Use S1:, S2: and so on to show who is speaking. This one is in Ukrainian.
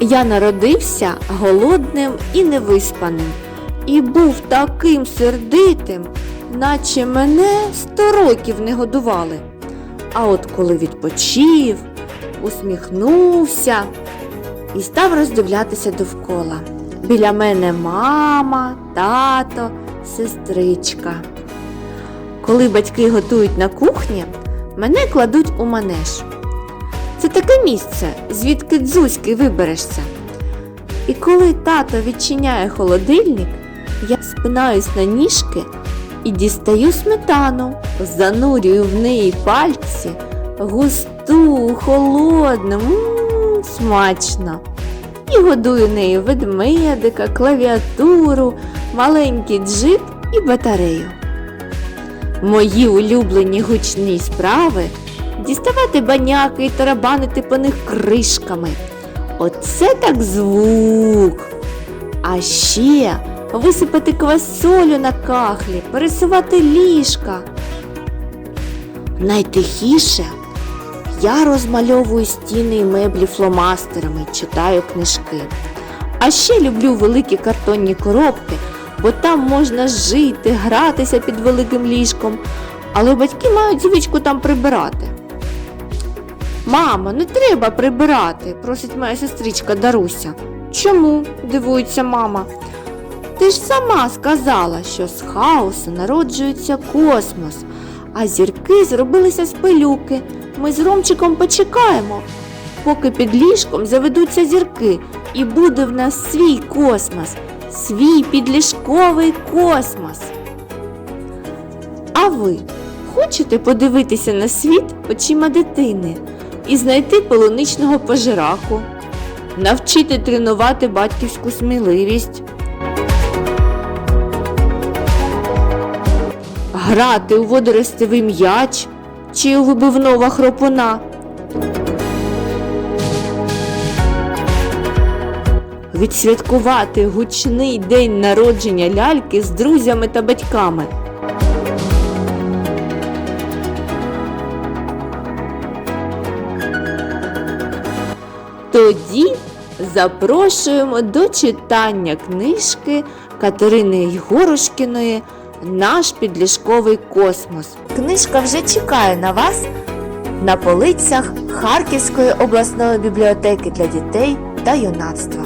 S1: Я народився голодним і невиспаним, і був таким сердитим, наче мене сто років не годували. А от коли відпочив, усміхнувся і став роздивлятися довкола. Біля мене мама, тато, сестричка. Коли батьки готують на кухні, мене кладуть у манеж. Це таке місце, звідки дзузьки виберешся. І коли тато відчиняє холодильник, я спинаюсь на ніжки і дістаю сметану, занурюю в неї пальці, густу, холодну, м смачно. І годую нею ведмедика, клавіатуру, маленький джип і батарею. Мої улюблені гучні справи діставати баняки і тарабанити по них кришками. Оце так звук. А ще висипати квасолю на кахлі, пересувати ліжка. Найтихіше я розмальовую стіни і меблі фломастерами, читаю книжки. А ще люблю великі картонні коробки, бо там можна жити, гратися під великим ліжком, але батьки мають звичку там прибирати. Мамо, не треба прибирати, просить моя сестричка Даруся. Чому? дивується мама. Ти ж сама сказала, що з хаосу народжується космос, а зірки зробилися з пилюки. Ми з Ромчиком почекаємо, поки під ліжком заведуться зірки, і буде в нас свій космос, свій підліжковий космос. А ви хочете подивитися на світ очима дитини і знайти полуничного пожираку, навчити тренувати батьківську сміливість, грати у водоростевий м'яч чи у вибивного хропуна. Відсвяткувати гучний день народження ляльки з друзями та батьками. Тоді запрошуємо до читання книжки Катерини Єгорушкіної Наш підліжковий космос. Книжка вже чекає на вас на полицях Харківської обласної бібліотеки для дітей та юнацтва.